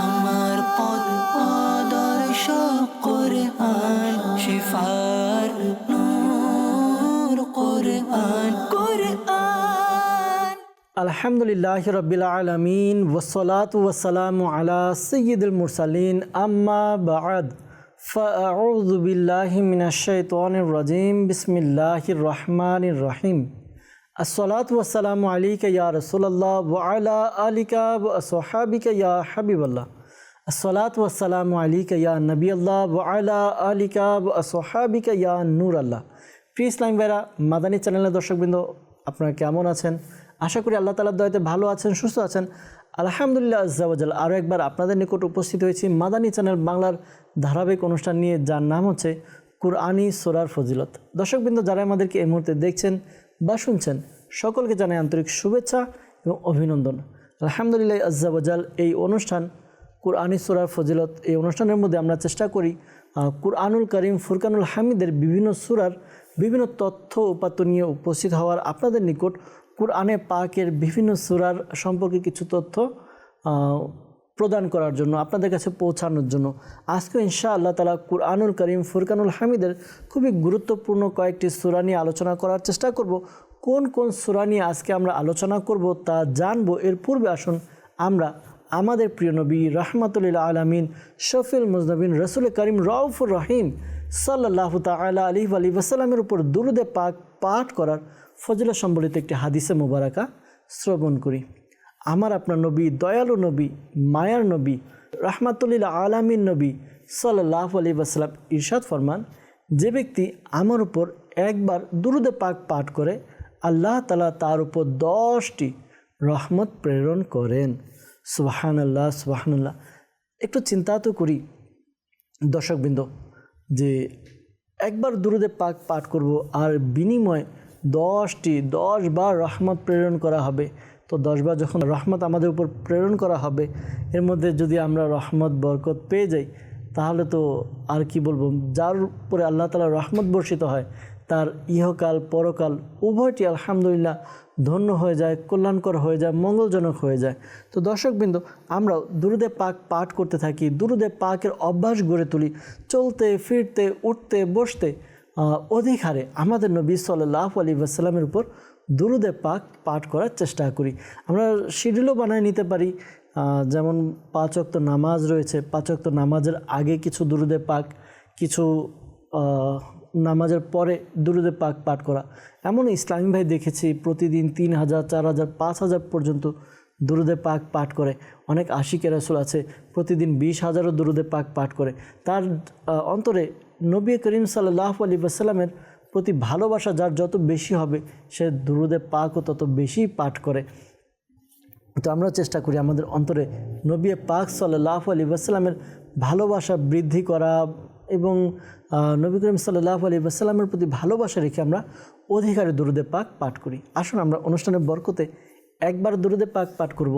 আমার পথ আদর্শ কোরআন শিফার নূর কোরআন কোরআন আলহামদুলিল্লাহ রবিল আলমিন ওসলাত ওসালাম আলা সৈয়দুল মুরসালিন আম্মা বাদ فأعوذ بالله من الشيطان الرجيم بسم الله الرحمن الرحيم আসসালাত ওয়াসালাম আলিকা ইয়া রসুল্লাহ ওয়ালা আলিকা সোহাবিকা ইয়া হাবিবাল্লাহ। আসসালাত ওয়াসালাম আলিকা ইয়া নবী আল্লাহ ওয়ালা আলিকা সোহাবিকা ইয়া নূর আল্লাহ প্রিয় ইসলাম ভাইরা, মাদানী চ্যানেলের দর্শকবৃন্দ, আপনারা কেমন আছেন? আশা করি আল্লাহ তালার দয়াতে ভালো আছেন, সুস্থ আছেন। আলহামদুলিল্লাহ আজাল আরও একবার আপনাদের নিকট উপস্থিত হয়েছি মাদানী চ্যানেল বাংলার ধারাবাহিক অনুষ্ঠান নিয়ে, যার নাম হচ্ছে কুরআনি সোরার ফজিলত। দর্শকবৃন্দ যারা আমাদেরকে এই মুহূর্তে দেখছেন বা শুনছেন। সকলকে জানাই আন্তরিক শুভেচ্ছা এবং অভিনন্দন। আলহামদুলিল্লাহ আজ্জাওয়াজাল এই অনুষ্ঠান, কুরআনি সুরার ফজিলত, এই অনুষ্ঠানের মধ্যে আমরা চেষ্টা করি কুরআনুল করিম, ফুরকানুল হামিদের বিভিন্ন সুরার বিভিন্ন তথ্য উপাত্ত নিয়ে উপস্থিত হওয়ার আপনাদের নিকট কুরআনে পাকের বিভিন্ন সুরার সম্পর্কে কিছু তথ্য প্রদান করার জন্য, আপনাদের কাছে পৌঁছানোর জন্য। আজকে ইনশা আল্লাহ তালা কুরআনুল করিম, ফুরকানুল হামিদের খুবই গুরুত্বপূর্ণ কয়েকটি সুরা নিয়ে আলোচনা করার চেষ্টা করব। কোন কোন সুরা নিয়ে আজকে আমরা আলোচনা করব তা জানব। এর পূর্বে আসুন আমরা আমাদের প্রিয় নবী রহমতুল্লাহ আলমিন শফিল মুজনবিন, রসুল করিম রউফুর রহিম সাল্লাহ তালা আলী আলী ওসালামের উপর দুরুদে পাক পাঠ করার ফজিলা সম্বলিত একটি হাদিসে মুবারাকা শ্রবণ করি। আমার আপনার নবী, দয়ালু নবী, মায়ার নবী, রাহমাতুল্লিল আলামিন নবী সাল্লাহ আলী ওসালাম ইরশাদ ফরমান, যে ব্যক্তি আমার উপর একবার দুরুদে পাক পাঠ করে, আল্লাহ তালা তার উপর দশটি রহমত প্রেরণ করেন। সুবাহান আল্লাহ সুবাহান্লাহ একটু চিন্তা তো করি, দর্শকবৃন্দ, যে একবার দুরুদে পাক পাঠ করব আর বিনিময়ে দশটি, দশ বার রহমত প্রেরণ করা হবে তো দশবার যখন রহমত আমাদের উপর প্রেরণ করা হবে, এর মধ্যে যদি আমরা রহমত, বরকত পেয়ে যাই, তাহলে তো আর কি বলব? যার উপরে আল্লাহ তালা রহমত বর্ষিত হয়, তার ইহকাল, পরকাল উভয়টি আলহামদুলিল্লাহ ধন্য হয়ে যায়, কল্যাণকর হয়ে যায়, মঙ্গলজনক হয়ে যায়। তো দর্শকবৃন্দ আমরা দুরুদে পাক পাঠ করতে থাকি, দুরুদে পাকের অভ্যাস গড়ে তুলি, চলতে, ফিরতে, উঠতে, বসতে অধিক হারে আমাদের নবী সাল্লাহ আলী আসসালামের উপর দুরুদে পাক পাঠ করার চেষ্টা করি। আমরা শিডিউলও বানায় নিতে পারি। যেমন পাঁচ অক্ত নামাজ রয়েছে, পাঁচ অক্ত নামাজের আগে কিছু দুরুদে পাক, কিছু নামাজের পরে দুরুদে পাক পাঠ করা। এমন ইসলামী ভাই দেখেছি, প্রতিদিন তিন হাজার, চার হাজার, পাঁচ হাজার পর্যন্ত দুরুদে পাক পাঠ করে। অনেক আশিকে রাসুল আছে, প্রতিদিন বিশ হাজারও দুরুদে পাক পাঠ করে। তার অন্তরে নবী করিম সাল্লাহ আলী বাসাল্লামের প্রতি ভালোবাসা যার যত বেশি হবে, সে দুরুদে পাকও তত বেশি পাঠ করে। তো আমরা চেষ্টা করি আমাদের অন্তরে নবী পাক সাল্লাহ আলী আসসালামের ভালোবাসা বৃদ্ধি করা এবং নবী করিম সাল্লাহ আলী আসসালামের প্রতি ভালোবাসা রেখে আমরা অধিকারে দুরুদে পাক পাঠ করি। আসুন আমরা অনুষ্ঠানের বরকতে একবার দুরুদে পাক পাঠ করব।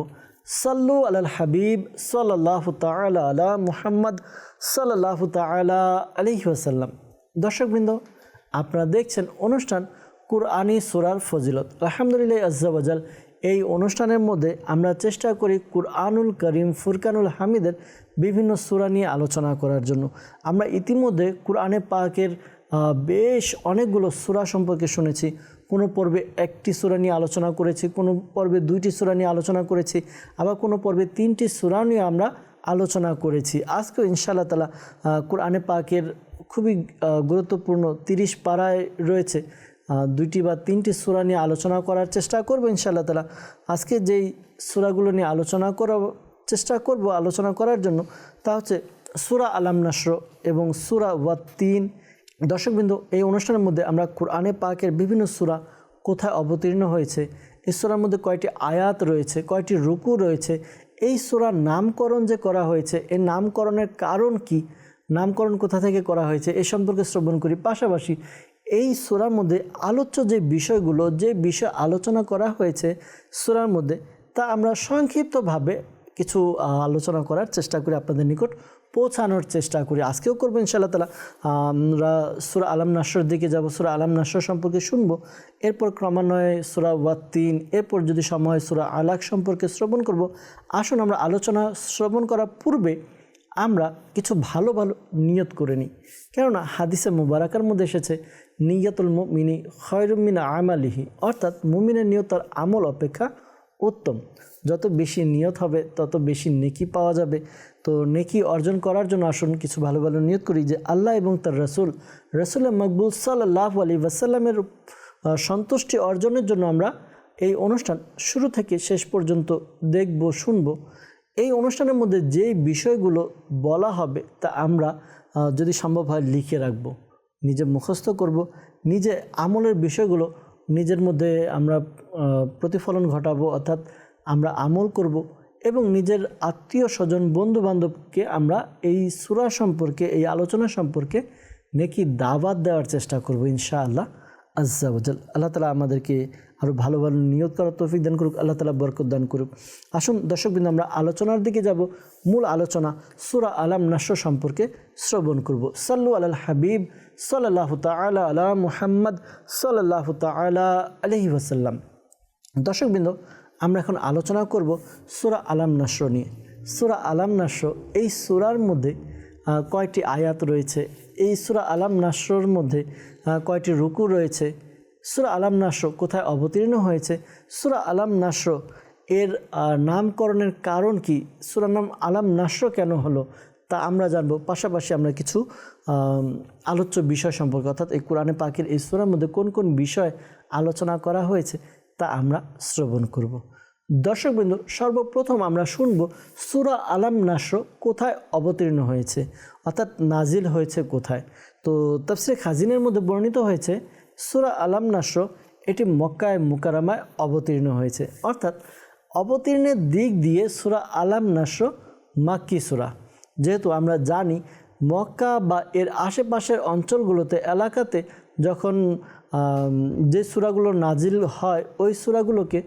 সাল্লু আলাল হাবিব সাল্লাহ তালা আলা মুহাম্মদ সাল্লাহ তালা আলহি আসাল্লাম দর্শকবৃন্দ আপনারা দেখছেন অনুষ্ঠান কুরআনি সুরার ফজিলত। আলহামদুলিল্লাহ আজ্জাবাজাল এই অনুষ্ঠানের মধ্যে আমরা চেষ্টা করি কুরআনুল করিম ফুরকানুল হামিদের বিভিন্ন সুরা নিয়ে আলোচনা করার জন্য। আমরা ইতিমধ্যে কুরআনে পাকের বেশ অনেকগুলো সুরা সম্পর্কে শুনেছি। কোনো পর্বে একটি সুরা নিয়ে আলোচনা করেছি, কোনো পর্বে দুইটি সুরা নিয়ে আলোচনা করেছি, আবার কোনো পর্বে তিনটি সুরা নিয়ে আমরা আলোচনা করেছি। আজকেও ইনশাআল্লাহ তালা কোরআনে পাকের খুবই গুরুত্বপূর্ণ তিরিশ পাড়ায় রয়েছে। দুইটি বা তিনটি সুরা নিয়ে আলোচনা করার চেষ্টা করব ইনশাআল্লাহ তালা আজকে যেই সুরাগুলো নিয়ে আলোচনা করা চেষ্টা করব আলোচনা করার জন্য, তা হচ্ছে সুরা আলাম নাসর এবং সুরা ওয়াত্তিন দর্শকবৃন্দ এই অনুষ্ঠানের মধ্যে আমরা কোরআনে পাকের বিভিন্ন সুরা কোথায় অবতীর্ণ হয়েছে, এই সুরার মধ্যে কয়টি আয়াত রয়েছে, কয়টি রুকু রয়েছে, এই সুরার নামকরণ যে করা হয়েছে, এর নামকরণের কারণ কি নামকরণ কোথা থেকে করা হয়েছে এ সম্পর্কে শ্রবণ করি। পাশাপাশি এই সুরার মধ্যে আলোচ্য যে বিষয়গুলো, যে বিষয় আলোচনা করা হয়েছে সুরার মধ্যে, তা আমরা সংক্ষিপ্তভাবে কিছু আলোচনা করার চেষ্টা করি আপনাদের নিকট পৌঁছানোর চেষ্টা করি। আজকেও করব ইনশাআল্লাহ তালা আমরা সুরা আলাম নাসর দিকে যাব, সুরা আলাম নাসর সম্পর্কে শুনব। এরপর ক্রমান্বয়ে সুরা ওয়াত্তিন, এরপর যদি সময় সুরা আলাক সম্পর্কে শ্রবণ করব। আসুন আমরা আলোচনা, শ্রবণ করার পূর্বে আমরা কিছু ভালো ভালো নিয়ত করে নিই। কেননা হাদিসে মুবারাকার মধ্যে এসেছে, নিয়াতুল মিনি খয়রুমিনা আমালিহি। অর্থাৎ মুমিনের নিয়ত তার আমল অপেক্ষা উত্তম। যত বেশি নিয়ত হবে, তত বেশি নেকি পাওয়া যাবে। তো নেকি অর্জন করার জন্য আসুন কিছু ভালো ভালো নিয়ত করি যে আল্লাহ এবং তার রসুল রসুল মকবুল সাল্লাহ আলী ওয়াসাল্লামের সন্তুষ্টি অর্জনের জন্য আমরা এই অনুষ্ঠান শুরু থেকে শেষ পর্যন্ত দেখব, শুনব। এই অনুষ্ঠানের মধ্যে যেই বিষয়গুলো বলা হবে তা আমরা যদি সম্ভব হয় লিখে রাখব। নিজে মুখস্থ করব। নিজে আমলের বিষয়গুলো নিজের মধ্যে আমরা প্রতিফলন ঘটাবো, অর্থাৎ আমরা আমল করব এবং নিজের আত্মীয় স্বজন বন্ধু বান্ধবকে আমরা এই সুরা সম্পর্কে, এই আলোচনা সম্পর্কে নেকি দাওয়াত দেওয়ার চেষ্টা করব ইনশাআল্লাহ আজ্জাবজাল আল্লাহ তালা আমাদেরকে আরও ভালো ভালো নিয়োগ করার তৌফিক দান করুক, আল্লাহ তালা বরকত দান করুক। আসুন দর্শকবৃন্দ আমরা আলোচনার দিকে যাব। মূল আলোচনা সুরা আলাম নাস্য সম্পর্কে শ্রবণ করব। সাল্লু আলাল হাবিব সাল্লাহ তালা আলা মুহাম্মদ সাল্লাহ তালা আলহি ওসাল্লাম দর্শকবৃন্দ আমরা এখন আলোচনা করব সুরা আলাম নাস্র নিয়ে। সুরা আলাম নাস্র, এই সুরার মধ্যে কয়টি আয়াত রয়েছে? এই সুরা আলাম নাস্রর মধ্যে কয়টি রুকু রয়েছে? সুরা আলাম নাস্র কোথায় অবতীর্ণ হয়েছে? সুরা আলাম নাস্র এর নামকরণের কারণ কি? সুরা নাম আলাম নাস্র কেন হলো? তা আমরা জানব। পাশাপাশি আমরা কিছু আলোচ্য বিষয় সম্পর্কে, অর্থাৎ এই কোরআনে পাখির এই সুরার মধ্যে কোন কোন বিষয় আলোচনা করা হয়েছে, তা আমরা শ্রবণ করব। দর্শকবৃন্দ সর্বপ্রথম আমরা শুনব সুরা আলাম নাস্র কোথায় অবতীর্ণ হয়েছে, অর্থাৎ নাজিল হয়েছে কোথায়? তো তফসির খাজিনের মধ্যে বর্ণিত হয়েছে সুরা আলাম নাস্র এটি মক্কায় মুকারামায় অবতীর্ণ হয়েছে। অর্থাৎ অবতীর্ণের দিক দিয়ে সুরা আলাম নাস্র মাক্কি সুরা। যেহেতু আমরা জানি মক্কা বা এর আশেপাশের অঞ্চলগুলোতে, এলাকাতে যখন যে সুরাগুলো নাজিল হয়, ওই সুরাগুলোকে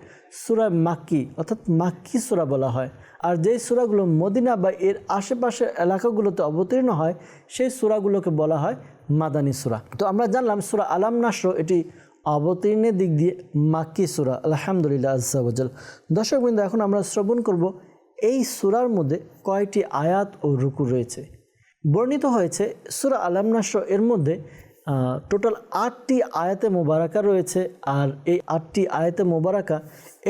সুরা মাক্কি অর্থাৎ মাক্কি সুরা বলা হয়। আর যেই সুরাগুলো মদিনা বা এর আশেপাশের এলাকাগুলোতে অবতীর্ণ হয়, সেই সুরাগুলোকে বলা হয় মাদানী সুরা। তো আমরা জানলাম সুরা আলাম নাস্র এটি অবতীর্ণের দিক দিয়ে মাক্কি সুরা, আলহামদুলিল্লাহ আজাল দর্শকবৃন্দ এখন আমরা শ্রবণ করব এই সুরার মধ্যে কয়টি আয়াত ও রুকু রয়েছে। বর্ণিত হয়েছে সুরা আলাম নাস্র এর মধ্যে টোটাল আটটি আয়াতে মোবারাকা রয়েছে আর এই আটটি আয়াতে মোবারাকা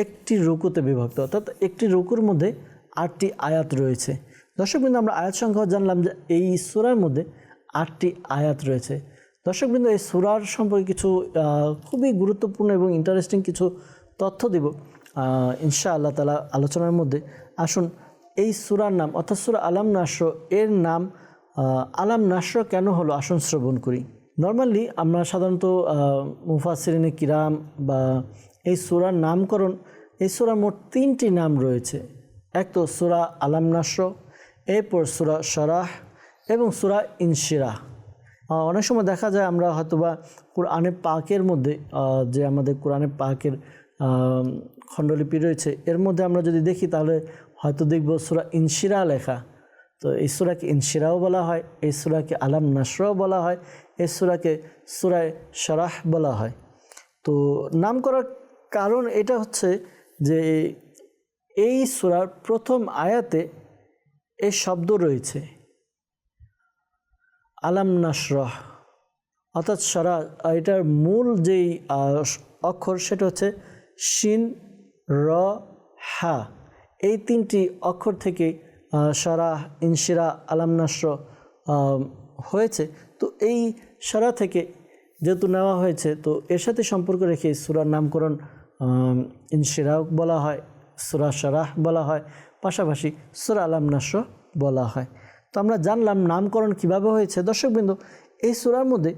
একটি রুকুতে বিভক্ত। অর্থাৎ একটি রুকুর মধ্যে আটটি আয়াত রয়েছে। দর্শকবৃন্দ আমরা আয়াত সংখ্যা জানলাম যে এই সুরার মধ্যে আটটি আয়াত রয়েছে। দর্শকবৃন্দ, এই সুরার সম্পর্কে কিছু খুবই গুরুত্বপূর্ণ এবং ইন্টারেস্টিং কিছু তথ্য দিব। ইনশা আল্লাহ তালা আলোচনার মধ্যে আসুন। এই সুরার নাম, অর্থাৎ সুরা আলাম নাস্র, এর নাম আলাম নাস্র কেন হলো আসন শ্রবণ করি। নর্মালি আমরা সাধারণত মুফাসিরিনে কিরাম বা এই সুরার নামকরণ, এই সুরার মোট তিনটি নাম রয়েছে। এক তো সুরা আলাম নাস্র, এরপর সুরা সরাহ এবং সুরা ইনশিরা অনেক সময় দেখা যায় আমরা হয়তোবা কোরআনে পাকের মধ্যে যে আমাদের কোরআনে পাকের খণ্ডলিপি রয়েছে, এর মধ্যে আমরা যদি দেখি তাহলে হয়তো দেখব সুরা ইনশিরা লেখা। তো এই সুরাকে ইনশিরাও বলা হয়, এই সুরাকে আলাম নাসরাও বলা হয়, এই সুরাকে সুরায় সরাহ বলা হয়। তো নাম করার কারণ এটা হচ্ছে যে এই সুরার প্রথম আয়াতে এই শব্দ রয়েছে। আলাম নাসরহ অর্থাৎ সরা এটার মূল যেই অক্ষর সেটা হচ্ছে শিন র হা। এই তিনটি অক্ষর থেকে আহ, সরা ইনশিরা আলাম নাসর হয়েছে। তো এই সরা থেকে যেহেতু নেওয়া হয়েছে তো এর সাথে সম্পর্ক রেখে সুরার নামকরণ ইনশিরাও বলা হয় সুরা সরাহ বলা হয় পাশাপাশি সুরা আলাম নাসর বলা হয়। তো আমরা জানলাম নামকরণ কীভাবে হয়েছে। দর্শকবৃন্দ, এই সুরার মধ্যে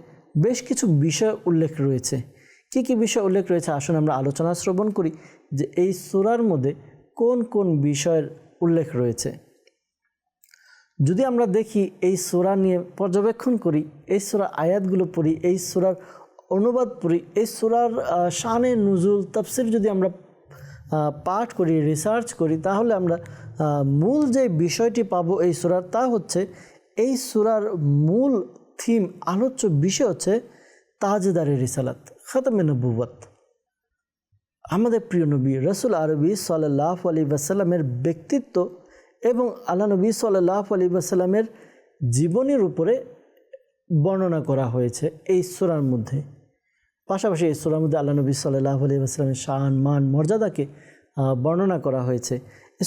বেশ কিছু বিষয় উল্লেখ রয়েছে। কি কি বিষয় উল্লেখ রয়েছে আসুন আমরা আলোচনা শ্রবণ করি যে এই সুরার মধ্যে কোন কোন বিষয়ের উল্লেখ রয়েছে। যদি আমরা দেখি এই সুরা নিয়ে পর্যবেক্ষণ করি, এই সুরা আয়াতগুলো পড়ি, এই সুরার অনুবাদ পড়ি, এই সুরার শানে নুজুল তাফসির যদি আমরা পাঠ করি রিসার্চ করি, তাহলে আমরা মূল যে বিষয়টি পাবো এই সুরার তা হচ্ছে, এই সুরার মূল থিম আলোচ্য বিষয় হচ্ছে তাজেদারের রিসালাত, খাতামে নবুবত আমাদের প্রিয় নবী রসুল আরবি সাল্লাহ আলী বাসাল্লামের ব্যক্তিত্ব এবং আল্লাহ নবী সাল্লাহ আলী বাসাল্লামের জীবনের উপরে বর্ণনা করা হয়েছে এই সুরার মধ্যে। পাশাপাশি এই সুরার মধ্যে আল্লাহ নবী সাল্লাহ আলী আসলামের শান, মান, মর্যাদাকে বর্ণনা করা হয়েছে।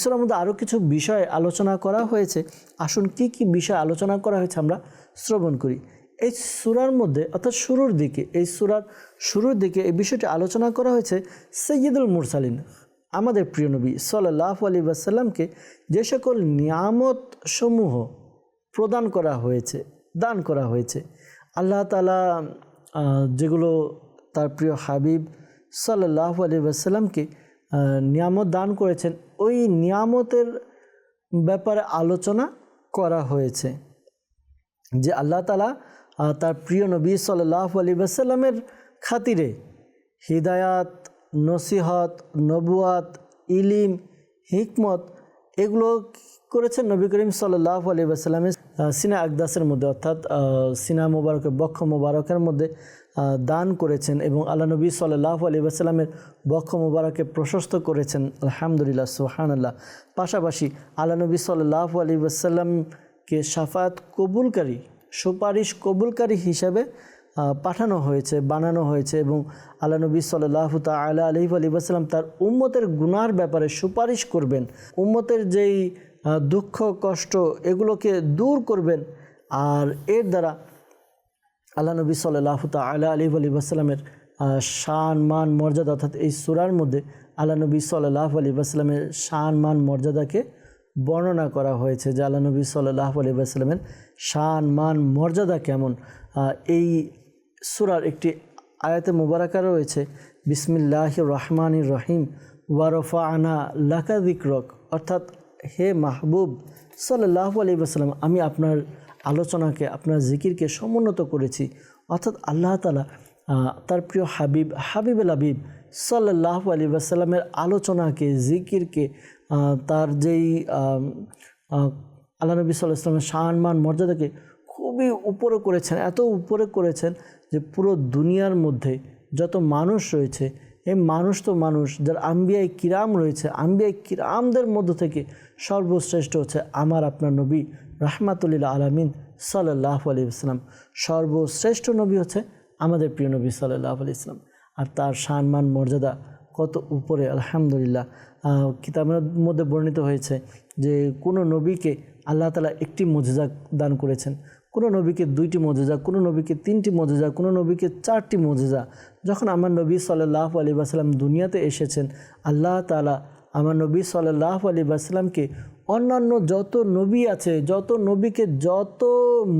সুরার মধ্যে আরও কিছু বিষয় আলোচনা করা হয়েছে। আসুন কি কি বিষয় আলোচনা করা হয়েছে আমরা শ্রবণ করি। এই সুরার মধ্যে, অর্থাৎ শুরুর দিকে, এই সুরার শুরুর দিকে এই বিষয়টি আলোচনা করা হয়েছে সৈয়দুল মুরসালিন, আমাদের প্রিয় নবী সাল্লাহ আলী আসাল্লামকে যে সকল নিয়ামত সমূহ প্রদান করা হয়েছে, দান করা হয়েছে। আল্লাহ তালা যেগুলো তার প্রিয় হাবিব সাল্লাহ আলী আসাল্লামকে নিয়ামত দান করেছেন। ওই নিয়ামতের ব্যাপারে আলোচনা করা হয়েছে যে আল্লাহ তালা তার প্রিয় নবী সাল্লাহ আলী আসাল্লামের খাতিরে হিদায়াত, নসিহত, নবুয়াত, ইলিম, হিকমত, এগুলো করেছেন নবী করিম সাল্লাহ আলী আসাল্লামের সিনা আকদাসের মধ্যে, অর্থাৎ সিনা মোবারকের, বক্ষ মোবারকের মধ্যে দান করেছেন এবং আল্লাহ নবী সাল্লাহ আলী আসাল্লামের বক্ষ মোবারকে প্রশস্ত করেছেন। আলহামদুলিল্লাহ সুহান আল্লাহ পাশাপাশি আল্লাহ নবী সাল্লাহ আলী আসাল্লামকে সাফাত কবুলকারী, সুপারিশ কবুলকারী হিসাবে পাঠানো হয়েছে, বানানো হয়েছে এবং আল্লাহ নবী সাল্লাহ তালা আলহি আলী আসসালাম তার উম্মতের গুনার ব্যাপারে সুপারিশ করবেন। উম্মতের যেই দুঃখ, কষ্ট এগুলোকে দূর করবেন। আর এর দ্বারা আল্লাহ নবী সাল্লাহ তালা আলী আলী আসসালামের শান, মান, মর্যাদা অর্থাৎ এই সুরার মধ্যে আল্লাহ নবী সাল্লাহ আলী আসসালামের শান, মান, মর্যাদাকে বর্ণনা করা হয়েছে যে আল্লাহ নবী সাল্লাহ আলী আসসালামের শান, মান, মর্যাদা কেমন। এই সুরার একটি আয়াতে মুবারাকা রয়েছে বিসমিল্লাহ রহমান রহিম ওয়ারফা আনা লাকা দিক্রক অর্থাৎ হে মাহবুব সাল্লাহ আলী আসসালাম আমি আপনার আলোচনাকে, আপনার জিকিরকে সমুন্নত করেছি। অর্থাৎ আল্লাহ তালা তার প্রিয় হাবিব হাবিব আল হাবিব সাল্লাহ আলী আসাল্লামের আলোচনাকে, জিকিরকে তার যেই আল্লাহ নবী সাল্লাহ ইসলামের মর্যাদাকে খুবই উপরে করেছেন, এত উপরে করেছেন যে পুরো দুনিয়ার মধ্যে যত মানুষ রয়েছে, এই মানুষ তো মানুষ, যার আম্বিয়াই কিরাম রয়েছে আম্বিয়াই কিরামদের মধ্য থেকে সর্বশ্রেষ্ঠ হচ্ছে আমার আপনার নবী রাহমাতুল্লিল আলমিন সাল্লাহ আলী ইসলাম সর্বশ্রেষ্ঠ নবী হচ্ছে আমাদের প্রিয় নবী সাল্লাহ আলি ইসলাম আর তার সম্মান মর্যাদা কত উপরে, আলহামদুলিল্লাহ। কিতাবের মধ্যে বর্ণিত হয়েছে যে কোনো নবীকে আল্লাহ তালা একটি মজেজা দান করেছেন। কোনো নবীকে দুইটি মজেজা, কোনো নবীকে তিনটি মজেজা, কোনো নবীকে চারটি মজেজা। যখন আমার নবী সাল্লাহ আলী বাসাল্লাম দুনিয়াতে এসেছেন, আল্লাহ তালা আমার নবী সাল্লাহ আলী বাসাল্লামকে অন্যান্য যত নবী আছে, যত নবীকে যত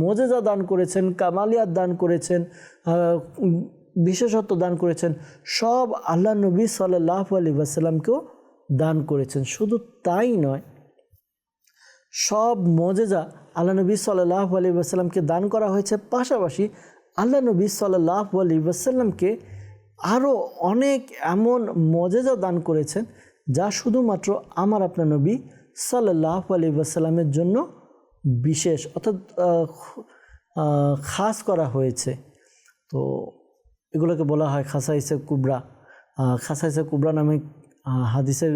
মজেজা দান করেছেন, কামালিয়াত দান করেছেন বিশেষত্ব দান করেছেন, সব আল্লাহ নবী সাল্লাহ আলী বাসাল্লামকেও দান করেছেন। শুধু তাই নয়, সব মজেজা আল্লাহ নবী সাল্লাহ আলী আসাল্লামকে দান করা হয়েছে। পাশাপাশি আল্লাহ নবী সাল্লাহ আলী আসাল্লামকে আরও অনেক এমন মজেজা দান করেছেন যা শুধুমাত্র আমার আপনার নবী সাল্লাহ আলী জন্য বিশেষ, অর্থাৎ খাস করা হয়েছে। তো এগুলোকে বলা হয় খাসাইসে কুবরা। খাসাইসে কুবরা নামে হাদিসের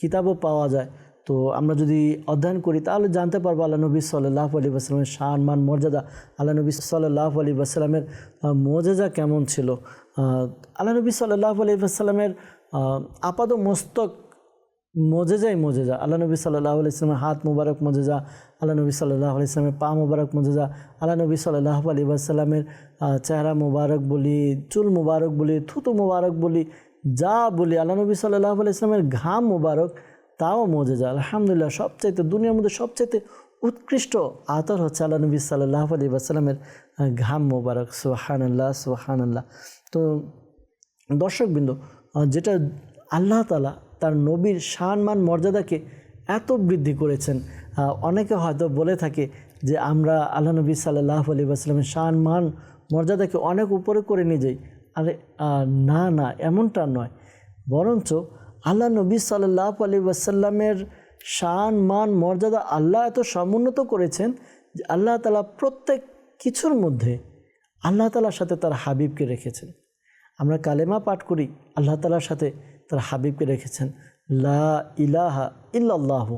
কিতাবও পাওয়া যায়। তো আমরা যদি অধ্যয়ন করি, তাহলে জানতে পারব আল্লাহ নবী সাল্লাহ আলী আসসালামের শান, মান, মর্যাদা। আল্লাহ নবী সাল্লাহ আলী আসসালামের মজেজা কেমন ছিল? আল্লাহ নবী সাল্লাহ আলী আসসালামের আপাদ মস্তক মজেজাই মজেজা আল্লাহ নবী সাল্লাহ ইসলামের হাত মুবারক মজেজা আল্লাহ নবী সাল্লাহ ইসলামের পা মুবারক মজেজা আল্লাহ নবী সাল্লাহ আলী আসাল্লামের চেহারা মুবারক বলি, চুল মুবারক বলি, থুতু মুবারক বলি, যা বলি আল্লাহ নবী সাল্লাহ আলি ইসলামের ঘাম মুবারক, তাও মজেজা আলহামদুলিল্লাহ, সবচাইতে, দুনিয়ার মধ্যে সবচাইতে উৎকৃষ্ট আতর হচ্ছে আল্লাহ নবী সাল্লাহ আলী আসাল্লামের ঘাম মুবারক। সোহান আল্লাহ তো দর্শকবৃন্দ যেটা আল্লাহ তালা তার নবীর সম্মান, মর্যাদাকে এত বৃদ্ধি করেছেন। অনেকে হয়তো বলে থাকে যে আমরা আল্লাহ নবী সাল্লাহ আলী আসলামের সম্মান, মর্যাদাকে অনেক উপরে করে নিয়ে যাই। আরে না না, এমনটা নয়। বরঞ্চ আল্লাহ নবী সাল্লাহ আলী ওয়াসাল্লামের শান মান মর্যাদা আল্লাহ এত সমুন্নত করেছেন যে আল্লাহ তালা প্রত্যেক কিছুর মধ্যে আল্লাহ তালার সাথে তার হাবিবকে রেখেছেন। আমরা কালেমা পাঠ করি, আল্লাহ তালার সাথে তার হাবিবকে রেখেছেন, লা ইলাহা ইল্লাল্লাহ।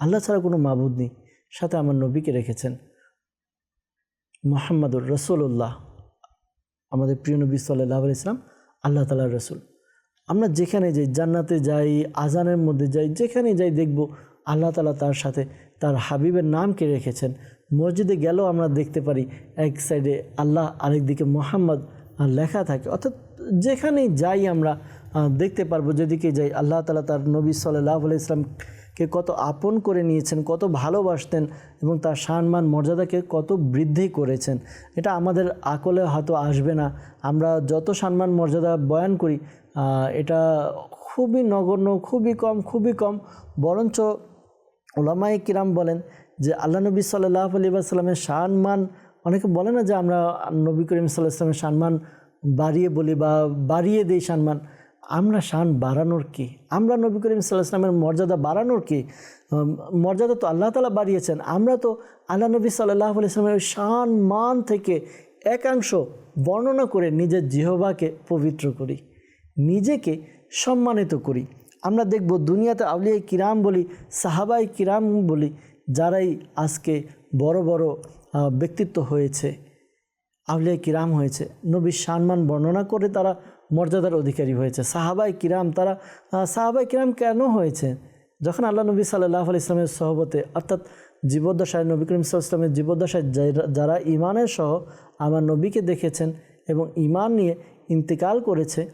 আল্লাহ ছাড়া কোনো মাবুদ নেই। সাথে আমার নবীকে রেখেছেন, মোহাম্মদুর রসুল্লাহ আমাদের প্রিয় নবী সাল্লাহ ইসলাম আল্লাহ তালার রসুল। আমরা যেখানে যাই, জান্নাতে যাই, আজানের মধ্যে যাই যেখানে যাই দেখব, আল্লাহ তালা তার সাথে তার হাবিবের নামকে রেখেছেন। মসজিদে গেলেও আমরা দেখতে পারি, এক সাইডে আল্লাহ আরেকদিকে মোহাম্মদ লেখা থাকে। অর্থাৎ যেখানেই যাই আমরা দেখতে পারব যেদিকে যাই। আল্লাহ তালা তার নবী সাল্লাহ ইসলামকে কত আপন করে নিয়েছেন, কত ভালোবাসতেন এবং তার সম্মান, মর্যাদাকে কত বৃদ্ধি করেছেন। এটা আমাদের আকলে হয়তো আসবে না। আমরা যত সম্মান, মর্যাদা বয়ান করি এটা খুবই নগণ্য, খুবই কম খুবই কম। বরঞ্চ ওলামাই কিরাম বলেন যে আল্লাহ নবী সাল্লাহ আলী সাল্লামের সম্মান, অনেকে বলে না যে আমরা নবী করিম সাল্লাহ ইসলামের সম্মান বাড়িয়ে বলি বা বাড়িয়ে দিই সম্মান। আমরা শান বাড়ানোর কি? আমরা নবী করিম সাল্লাহ ইসলামের মর্যাদা বাড়ানোর কি? মর্যাদা তো আল্লাহ তালা বাড়িয়েছেন। আমরা তো আল্লাহ নবী সাল্লাহ ইসলামের ওই শান, মান থেকে একাংশ বর্ণনা করে নিজের জিহবাকে পবিত্র করি, নিজেকে সম্মানিত করি। আমরা দেখব দুনিয়াতে আউলিয়া কিরাম বলি সাহাবাই কিরাম বলি, যারাই আজকে বড় বড় ব্যক্তিত্ব হয়েছে, আউলিয়া কিরাম হয়েছে। নবীর সম্মান বর্ণনা করে তারা মর্যাদার অধিকারী হয়েছে। সাহাবাই কিরাম তারা সাহাবাই কিরাম কেন হয়েছে? যখন আল্লাহ নবী সাল্লাহ আলি ইসলামের সহবতে, অর্থাৎ জীবদ্দশায় নবী করিম ইসলামের জীবদ্দশায় যারা- ইমানের সহ আমার নবীকে দেখেছেন এবং ইমান নিয়ে ইন্তেকাল করেছে,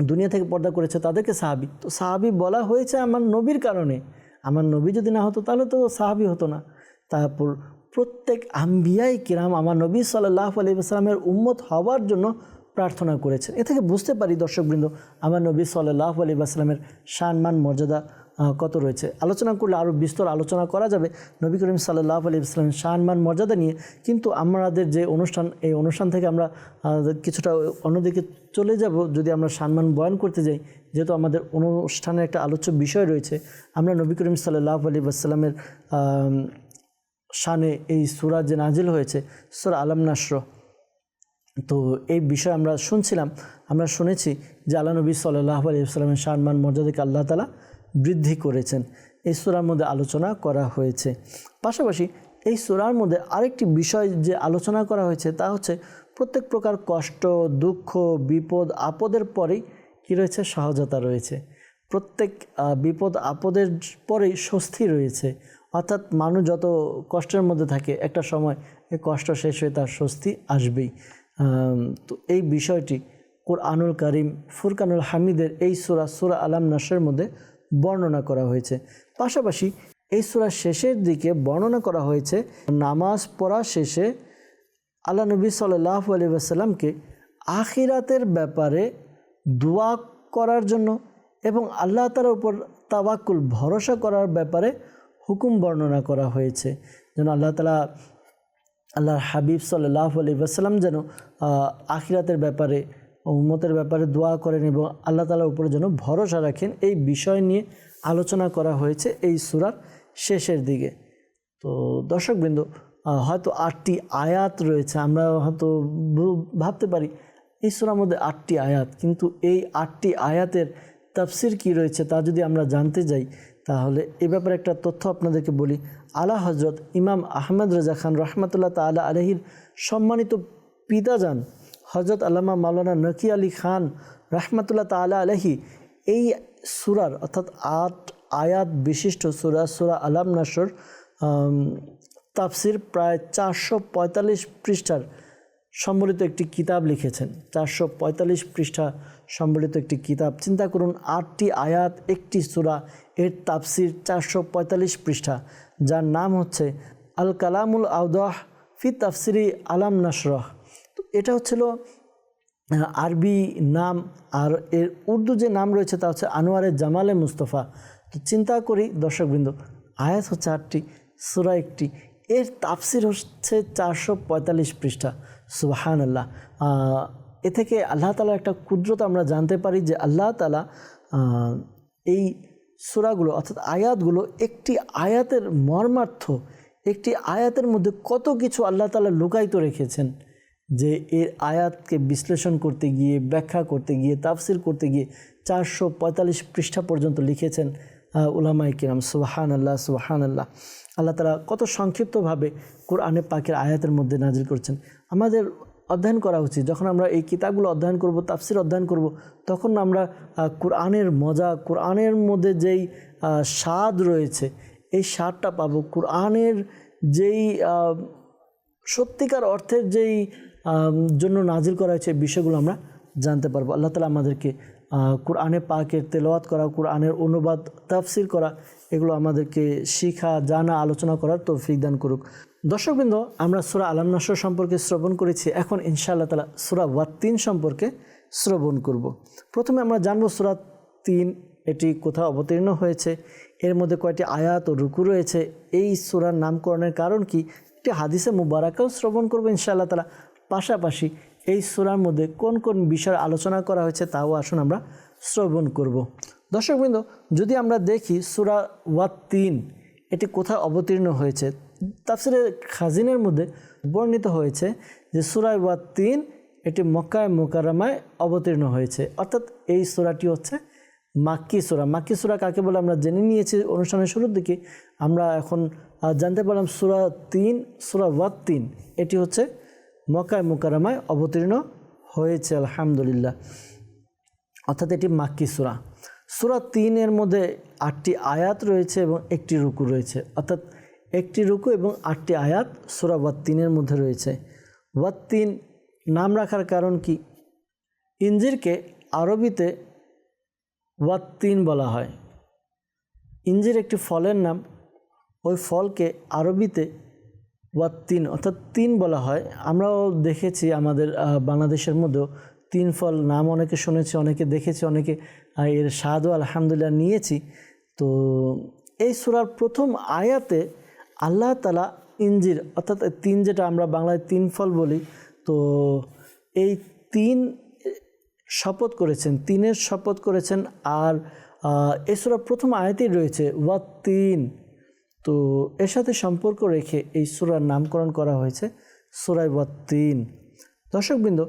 দুনিয়া থেকে পর্দা করেছে তাদেরকে সাহাবি। তো সাহাবি বলা হয়েছে আমার নবীর কারণে। আমার নবী যদি না হতো তাহলে তো সাহাবি হতো না। তারপর প্রত্যেক আম্বিয়াই কিরাম আমার নবী সাল্লাহ আলি আসসালামের উম্মত হওয়ার জন্য প্রার্থনা করেছেন। এ থেকে বুঝতে পারি দর্শকবৃন্দ, আমার নবী সাল্লাহ আলী আসসালামের সম্মান, মর্যাদা কত রয়েছে। আলোচনা করলে আরও বিস্তর আলোচনা করা যাবে। নবী করিম সাল্লাহ আলী ইসলামের সম্মান, মর্যাদা নিয়ে কিন্তু আমাদের যে অনুষ্ঠান, এই অনুষ্ঠান থেকে আমরা কিছুটা অন্যদিকে চলে যাব। যদি আমরা সম্মান বয়ন করতে যাই, যেহেতু আমাদের অনুষ্ঠানের একটা আলোচ্য বিষয় রয়েছে, আমরা নবী করিম সাল্লাহ আলী আসসালামের শানে এই সুরা যে নাজিল হয়েছে, সুরা আলম নাসর তো এই বিষয়ে আমরা শুনছিলাম, আমরা শুনেছি যে আল্লাহ নবী সাল্লাহ আলী সাল্লামের সম্মান, মর্যাদাকে আল্লাহ তালা বৃদ্ধি করেছেন। এই সুরার মধ্যে আলোচনা করা হয়েছে। পাশাপাশি এই সুরার মধ্যে আরেকটি বিষয় যে আলোচনা করা হয়েছে, তা হচ্ছে প্রত্যেক প্রকার কষ্ট, দুঃখ, বিপদ, আপদের পরেই কী রয়েছে? সহজতা রয়েছে। প্রত্যেক বিপদ, আপদের পরেই স্বস্তি রয়েছে। অর্থাৎ মানুষ যত কষ্টের মধ্যে থাকে, একটা সময় এই কষ্ট শেষ হয়ে তার স্বস্তি আসবেই। তো এই বিষয়টি কোরআনুল করিম, ফুরকানুল হামিদের এই সুরা সুরা আলাম নাসের মধ্যে বর্ণনা করা হয়েছে। পাশাপাশি এই সুরার শেষের দিকে বর্ণনা করা হয়েছে, নামাজ পড়া শেষে আল্লাহ নবী সাল্লাহ আলী আসাল্লামকে আখিরাতের ব্যাপারে দোয়া করার জন্য এবং আল্লাহ তালার উপর তাবাক্কুল ভরসা করার ব্যাপারে হুকুম বর্ণনা করা হয়েছে। যেন আল্লাহ তালা আল্লাহর হাবিব সাল্লাহ আলী আসাল্লাম যেন আখিরাতের ব্যাপারে, উম্মতের ব্যাপারে দোয়া করেন এবং আল্লাহ তালার উপরে যেন ভরসা রাখেন, এই বিষয় নিয়ে আলোচনা করা হয়েছে এই সুরার শেষের দিকে। তো দর্শকবৃন্দ হয়তো আটটি আয়াত রয়েছে, আমরা হয়তো ভাবতে পারি, এই সুরার মধ্যে আটটি আয়াত, কিন্তু এই আটটি আয়াতের তাফসির কি রয়েছে তা যদি আমরা জানতে যাই, তাহলে এ ব্যাপারে একটা তথ্য আপনাদেরকে বলি। আলা হজরত ইমাম আহমদ রাজা খান রহমতুল্লাহ তালা আলহির সম্মানিত পিতাজান হজরত আল্লামা মাওলানা নকি আলী খান রহমতুল্লাহ তালা আলহি এই সুরার অর্থাৎ আট আয়াত বিশিষ্ট সুরা সুরা আলাম নাসর তাফসির প্রায় চারশো পঁয়তাল্লিশ পৃষ্ঠার সম্বলিত একটি কিতাব লিখেছেন। চারশো পঁয়তাল্লিশ পৃষ্ঠা সম্বলিত একটি কিতাব। চিন্তা করুন, আটটি আয়াত, একটি সুরা, এর তাফসির চারশো পঁয়তাল্লিশ পৃষ্ঠা। যার নাম হচ্ছে আল কালামুল আউদাহ ফি তাফসিরি আলাম নাসরহ তো এটা হচ্ছিল আরবি নাম, আর এর উর্দু যে নাম রয়েছে তা হচ্ছে আনোয়ারে জামালে মুস্তফা। তো চিন্তা করি দর্শকবৃন্দ, আয়াত হচ্ছে আটটি, সুরা একটি। এর তাফসির হচ্ছে চারশো পঁয়তাল্লিশ পৃষ্ঠা। সুবাহান আল্লাহ এ থেকে আল্লাহ তালা একটা ক্ষুদ্রতা আমরা জানতে পারি যে আল্লাহ তালা এই সুরাগুলো অর্থাৎ আয়াতগুলো একটি আয়াতের মর্মার্থ, একটি আয়াতের মধ্যে কত কিছু আল্লাহ তালা লুকায়িত রেখেছেন যে এর আয়াতকে বিশ্লেষণ করতে গিয়ে, ব্যাখ্যা করতে গিয়ে, তাফসির করতে গিয়ে চারশো পঁয়তাল্লিশ পৃষ্ঠা পর্যন্ত লিখেছেন উলামাই কিরাম। সুবাহান আল্লাহ সুবাহান আল্লাহ আল্লাহ তালা কত সংক্ষিপ্তভাবে কোরআনে পাকের আয়াতের মধ্যে নাজিল করছেন। আমাদের অধ্যয়ন করা উচিত। যখন আমরা এই কিতাবগুলো অধ্যয়ন করব, তাফসির অধ্যয়ন করব, তখন আমরা কোরআনের মজা, কোরআনের মধ্যে যেই স্বাদ রয়েছে, এই স্বাদটা পাবো। কোরআনের যেই সত্যিকার অর্থের যেই জন্য নাজিল করা হয়েছে বিষয়গুলো আমরা জানতে পারব। আল্লাহ তালা আমাদেরকে কোরআনে পাকের তেলাওয়াত করা, কোরআনের অনুবাদ, তাফসির করা এগুলো আমাদেরকে শিখা, জানা, আলোচনা করার তৌফিক দান করুক। দর্শকবৃন্দ, আমরা সুরা আলাম নাসর সম্পর্কে শ্রবণ করেছি। এখন ইনশাআল্লাহ তালা সুরা ওয়াত্তিন সম্পর্কে শ্রবণ করব। প্রথমে আমরা জানব সুরা তিন, এটি কোথাও অবতীর্ণ হয়েছে। এর মধ্যে কয়েকটি আয়াত ও রুকু রয়েছে। এই সুরার নামকরণের কারণ কি? একটি হাদিসে মুবারাকাও শ্রবণ করব ইনশাআল্লাহ তালা পাশাপাশি এই সুরার মধ্যে কোন কোন বিষয়ের আলোচনা করা হয়েছে তাও আসুন আমরা শ্রবণ করব। দর্শকবৃন্দ যদি আমরা দেখি সুরা ওয়াত তিন এটি কোথায় অবতীর্ণ হয়েছে? তাফসিরে খাজিনের মধ্যে বর্ণিত হয়েছে যে সুরায় ওয়াত তিন এটি মক্কায় মোকারামায় অবতীর্ণ হয়েছে। অর্থাৎ এই সুরাটি হচ্ছে মাক্কি সুরা। মাক্কি সুরা কাকে বলে আমরা জেনে নিয়েছি অনুষ্ঠানের শুরুর দিকে। আমরা এখন জানতে পারলাম সুরা তিন, সুরা ওয়াত তিন এটি হচ্ছে মক্কায় মোকারামায় অবতীর্ণ হয়েছে, আলহামদুলিল্লাহ। অর্থাৎ এটি মাক্কি সুরা। সুরা তিনের মধ্যে আটটি আয়াত রয়েছে এবং একটি রুকু রয়েছে। অর্থাৎ একটি রুকু এবং আটটি আয়াত সুরা তিনের মধ্যে রয়েছে। তিন নাম রাখার কারণ কি? ইঞ্জিরকে আরবিতে ওয়াত্তিন বলা হয়। ইঞ্জির একটি ফলের নাম, ওই ফলকে আরবিতে ওয়াত্তিন অর্থাৎ তিন বলা হয়। আমরাও দেখেছি আমাদের বাংলাদেশের মধ্যেও তিন ফল নাম অনেকে শুনেছি, অনেকে দেখেছি, অনেকে আহ, এর স্বাদও আলহামদুলিল্লাহ নিয়েছি। তো এই সুরার প্রথম আয়াতে আল্লাহ তালা ইঞ্জির অর্থাৎ তিন যেটা আমরা বাংলায় তিন ফল বলি তো এই তিন শপথ করেছেন তিনের শপথ করেছেন আর আহ, এই সুরা প্রথম আয়াতেই রয়েছে ওয়া তিন। তো এর সাথে সম্পর্ক রেখে এই সুরার নামকরণ করা হয়েছে সুরাই ওয়া তিন। দর্শকবৃন্দ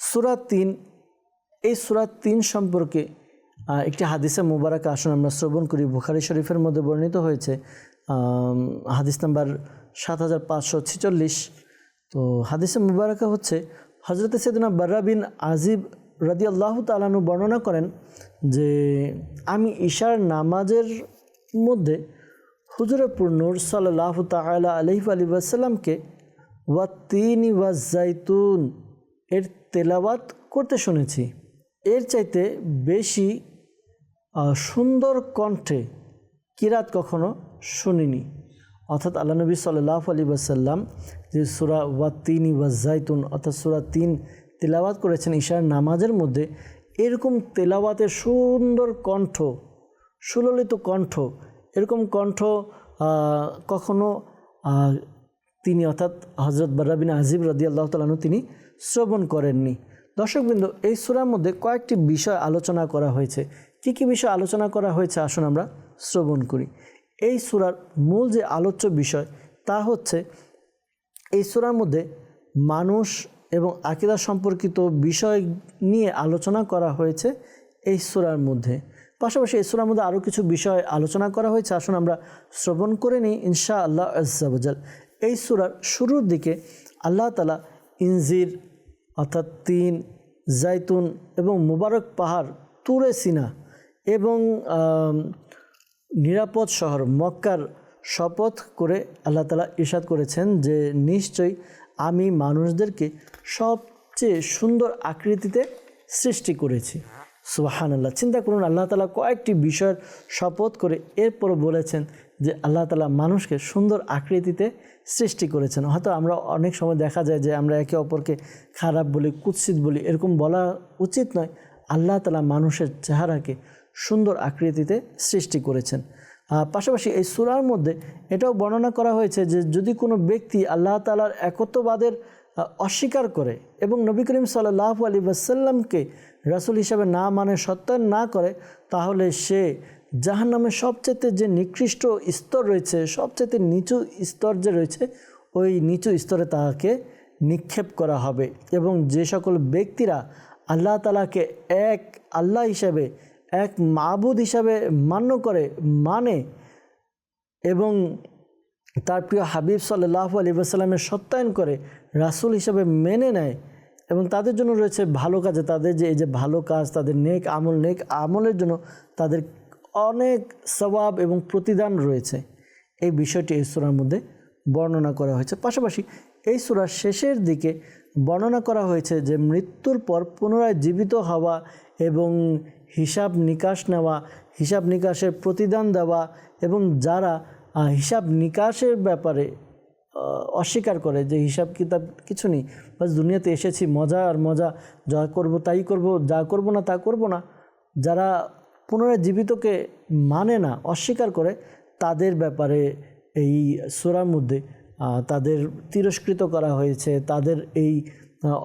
সুরা তিন এই সুরা তিন সম্পর্কে একটি হাদিসে মুবারক আসন, আমরা শ্রবণ করি। বুখারি শরীফের মধ্যে বর্ণিত হয়েছে হাদিস নাম্বার সাত হাজার পাঁচশো ছেচল্লিশ। তো হাদিসে মুবারকা হচ্ছে হজরত সেদিনা বার্রা বিন আজিব রাদি আল্লাহ তালানু বর্ণনা করেন যে, আমি ঈশার নামাজের মধ্যে হুজুরপুর নূর সাল্লাহ তালা আলহি আলী ওয়াসাল্লামকে ওয়া তিনি ওয়া জাইতুন এর তেলাওয়াত করতে শুনেছি। এর চাইতে বেশি সুন্দর কণ্ঠে কিরাত কখনো শুনিনি। অর্থাৎ আল্লাহ নবী সাল্লাহ আলী ওয়াসাল্লাম যে সুরা ওয়া তিন ওয়া জাইতুন অর্থাৎ সুরা তিন তেলাওয়াত করেছেন ঈশার নামাজের মধ্যে, এরকম তেলাওয়াতের সুন্দর কণ্ঠ, সুললিত কণ্ঠ, এরকম কণ্ঠ কখনো তিনি অর্থাৎ হজরত বারাবিন আজিব রদি আল্লাহ তালু তিনি শ্রবণ করেননি। দর্শকবৃন্দ এই সুরার মধ্যে কয়েকটি বিষয় আলোচনা করা হয়েছে। কী কী বিষয় আলোচনা করা হয়েছে? আসুন আমরা শ্রবণ করি। এই সুরার মূল যে আলোচ্য বিষয়, তা হচ্ছে এই সুরার মধ্যে মানুষ এবং আকিদা সম্পর্কিত বিষয় নিয়ে আলোচনা করা হয়েছে এই সুরার মধ্যে। পাশাপাশি এই সুরার মধ্যে আরও কিছু বিষয় আলোচনা করা হয়েছে। আসুন আমরা শ্রবণ করে নিই ইনশা আল্লাহ আজাল এই সুরার শুরুর দিকে আল্লাহ তালা ইনজির অর্থাৎ তিন, জাইতুন এবং মুবারক পাহাড়, তুরে সিনা এবং নিরাপদ শহর মক্কার শপথ করে আল্লাহ তালা ইরশাদ করেছেন যে নিশ্চয়ই আমি মানুষদেরকে সবচেয়ে সুন্দর আকৃতিতে সৃষ্টি করেছি। সুবাহান আল্লাহ চিন্তা করুন, আল্লাহ তালা কয়েকটি বিষয়ের শপথ করে এরপর বলেছেন যে আল্লাহ তালা মানুষকে সুন্দর আকৃতিতে সৃষ্টি করেছেন। হয়তো আমরা অনেক সময় দেখা যায় যে আমরা একে অপরকে খারাপ বলি, কুৎসিত বলি, এরকম বলা উচিত নয়। আল্লাহ তালা মানুষের চেহারাকে সুন্দর আকৃতিতে সৃষ্টি করেছেন। পাশাপাশি এই সুরার মধ্যে এটাও বর্ণনা করা হয়েছে যে যদি কোনো ব্যক্তি আল্লাহ তালার একত্ববাদের অস্বীকার করে এবং নবী করিম সাল্লাহ আলী ওয়াসাল্লামকে রাসুল হিসাবে না মানে সত্যায়ন না করে, তাহলে সে জাহান নামে সবচেয়ে যে নিকৃষ্ট স্তর রয়েছে সবচেয়ে নিচু স্তর যে রয়েছে, ওই নিচু স্তরে তাহাকে নিক্ষেপ করা হবে। এবং যে সকল ব্যক্তিরা আল্লাহ তালাকে এক আল্লাহ হিসাবে, এক মাবুদ হিসাবে মান্য করে মানে এবং তার প্রিয় হাবিব সাল্লাহ আলী সাল্লামের সত্যায়ন করে, রাসূল হিসাবে মেনে নেয় এবং তাদের জন্য রয়েছে ভালো কাজে। তাদের যে, এই যে ভালো কাজ, তাদের নেক আমল, নেক আমলের জন্য তাদের অনেক সবাব এবং প্রতিদান রয়েছে। এই বিষয়টি এই সুরার মধ্যে বর্ণনা করা হয়েছে। পাশাপাশি এই সুরার শেষের দিকে বর্ণনা করা হয়েছে যে মৃত্যুর পর পুনরায় জীবিত হওয়া এবং হিসাব নিকাশ নেওয়া, হিসাব নিকাশের প্রতিদান দেওয়া এবং যারা হিসাব নিকাশের ব্যাপারে অস্বীকার করে যে হিসাব কিতাব কিছু নেই, বাস দুনিয়াতে এসেছি, মজা আর মজা, যা করব তাই করব, যা করব না তা করব না, যারা পুনরায় জীবিতকে মানে না, অস্বীকার করে তাদের ব্যাপারে এই সোরার মধ্যে তাদের তিরস্কৃত করা হয়েছে, তাদের এই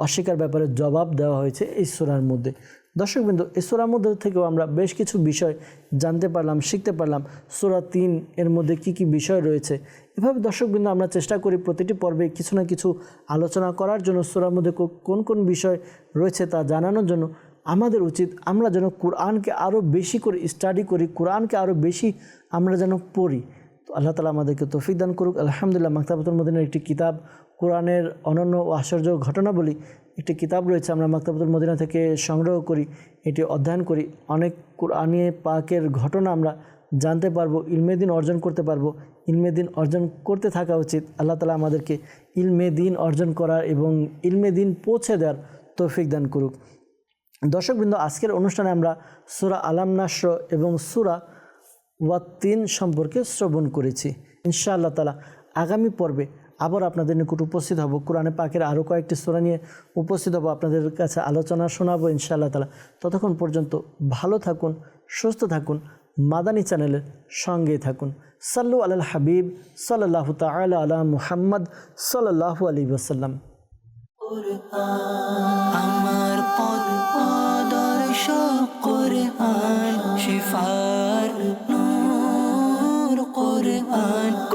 অস্বীকার ব্যাপারে জবাব দেওয়া হয়েছে এই সোরার মধ্যে। দর্শকবৃন্দ, এই সোরার মধ্যে থেকেও আমরা বেশ কিছু বিষয় জানতে পারলাম, শিখতে পারলাম। সোরা তিন এর মধ্যে কি কি বিষয় রয়েছে? এভাবে দর্শকবৃন্দ আমরা চেষ্টা করি প্রতিটি পর্বে কিছু না কিছু আলোচনা করার জন্য সোরার মধ্যে কোন কোন বিষয় রয়েছে তা জানানোর জন্য। আমাদের উচিত আমরা যেন কোরআনকে আরও বেশি করে স্টাডি করি, কোরআনকে আরও বেশি আমরা যেন পড়ি। তো আল্লাহ তালা আমাদেরকে তৌফিক দান করুক। আলহামদুলিল্লাহ মাকতাবতুল মদিনার একটি কিতাব, কোরআনের অনন্য ও আশ্চর্য ঘটনাবলী একটি কিতাব রয়েছে আমরা মাকতাবতুল মদিনা থেকে সংগ্রহ করি, এটি অধ্যয়ন করি। অনেক কোরআনে পাকের ঘটনা আমরা জানতে পারব, ইলমে দিন অর্জন করতে পারব। ইলমে দিন অর্জন করতে থাকা উচিত। আল্লাহ তালা আমাদেরকে ইলমে দিন অর্জন করার এবং ইলমে দিন পৌঁছে দেওয়ার তৌফিক দান করুক। দর্শকবৃন্দ, আজকের অনুষ্ঠানে আমরা সুরা আলাম নাস্র এবং সুরা ওয়াত্তিন সম্পর্কে শ্রবণ করেছি। ইনশাআল্লাহ তালা আগামী পর্বে আবার আপনাদের নিকট উপস্থিত হব। কোরআনে পাকের আরও কয়েকটি সুরা নিয়ে উপস্থিত হব। আপনাদের কাছে আলোচনা শোনাবো ইনশাআল্লাহ তালা ততক্ষণ পর্যন্ত ভালো থাকুন, সুস্থ থাকুন, মাদানী চ্যানেলের সঙ্গেই থাকুন। সাল্লু আল হাবিব সাল্লাহ তালা আলা মুহাম্মদ সাল্লাহ আলী ওসাল্লাম আমার পথ আদর্শ আন শিফার নূর কোরআন।